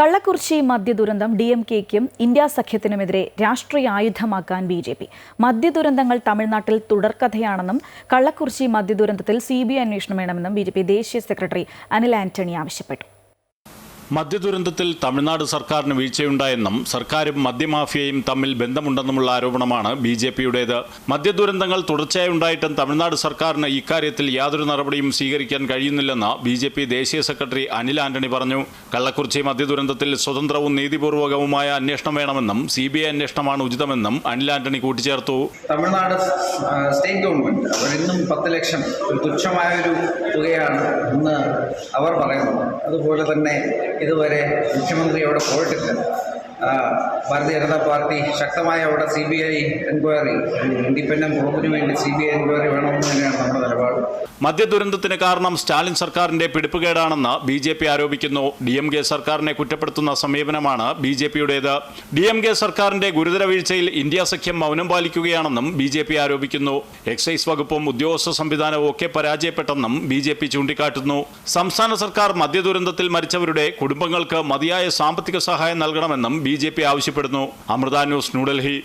കള്ളക്കുറിച്ചി മദ്യദുരന്തം D M കെക്കും India സഖ്യത്തിനുമെതിരെ രാഷ്ട്രീയ ആയുധമാക്കാൻ ബി ജെ പി. മദ്യദുരന്തങ്ങൾ തമിഴ്നാട്ടിൽ തുടർക്കഥയാണെന്നും കള്ളക്കുറിച്ചി മദ്യദുരന്തത്തിൽ സി ബി ഐ അന്വേഷണം വേണമെന്നും ബി ജെ പി ദേശീയ സെക്രട്ടറി അനിൽ ആന്റണി ആവശ്യപ്പെട്ടു. മദ്യദുരന്തത്തിൽ തമിഴ്നാട് സർക്കാരിന് വീഴ്ചയുണ്ടായെന്നും സർക്കാരും മദ്യമാഫിയയും തമ്മിൽ ബന്ധമുണ്ടെന്നുമുള്ള ആരോപണമാണ് ബി ജെ പിയുടേത്. മദ്യദുരന്തങ്ങൾ തുടർച്ചയായി ഉണ്ടായിട്ടും തമിഴ്നാട് സർക്കാരിന് ഇക്കാര്യത്തിൽ യാതൊരു നടപടിയും സ്വീകരിക്കാൻ കഴിയുന്നില്ലെന്ന് ബി ജെ പി ദേശീയ സെക്രട്ടറി അനിൽ ആന്റണി പറഞ്ഞു. കള്ളക്കുറിച്ചി മദ്യദുരന്തത്തിൽ സ്വതന്ത്രവും നീതിപൂർവകവുമായ അന്വേഷണം വേണമെന്നും സി ബി ഐ അന്വേഷണമാണ് ഉചിതമെന്നും അനിൽ ആന്റണി കൂട്ടിച്ചേർത്തു. തമിഴ്നാട് സ്റ്റേറ്റ് ഗവൺമെന്റ് അവരിന്നും പത്ത് ലക്ഷം തുച്ഛമായ ഒരു തുകയാണ് അവർ പറയുന്നത് അതുപോലെ തന്നെ ഇതുവരെ മുഖ്യമന്ത്രി അവിടെ പോയിട്ടില്ല ഭാരതീയ ജനതാ പാർട്ടി ശക്തമായ അവിടെ C B I enquiry independent പ്രോബിന് വേണ്ടി സി ബി ഐ എൻക്വയറി വേണമെന്ന് തന്നെയാണ് നമ്മുടെ നിലപാട്. മദ്യ ദുരന്തത്തിന് കാരണം സ്റ്റാലിൻ സർക്കാരിന്റെ പിടിപ്പുകേടാണെന്ന് ബി ജെ പി ആരോപിക്കുന്നു. ഡി എം കെ സർക്കാരിനെ കുറ്റപ്പെടുത്തുന്ന സമീപനമാണ് ബി ജെ പിയുടേത്. ഡി എം കെ സർക്കാരിന്റെ ഗുരുതര വീഴ്ചയിൽ ഇന്ത്യ സഖ്യം മൗനം പാലിക്കുകയാണെന്നും ബി ജെ പി ആരോപിക്കുന്നു. എക്സൈസ് വകുപ്പും ഉദ്യോഗസ്ഥ സംവിധാനവും ഒക്കെ പരാജയപ്പെട്ടെന്നും ബി ജെ പി ചൂണ്ടിക്കാട്ടുന്നു. സംസ്ഥാന സർക്കാർ മദ്യ ദുരന്തത്തിൽ മരിച്ചവരുടെ കുടുംബങ്ങൾക്ക് മതിയായ സാമ്പത്തിക സഹായം നൽകണമെന്നും ബി ജെ പി ആവശ്യപ്പെടുന്നു അമൃത ന്യൂസ് ന്യൂഡൽഹി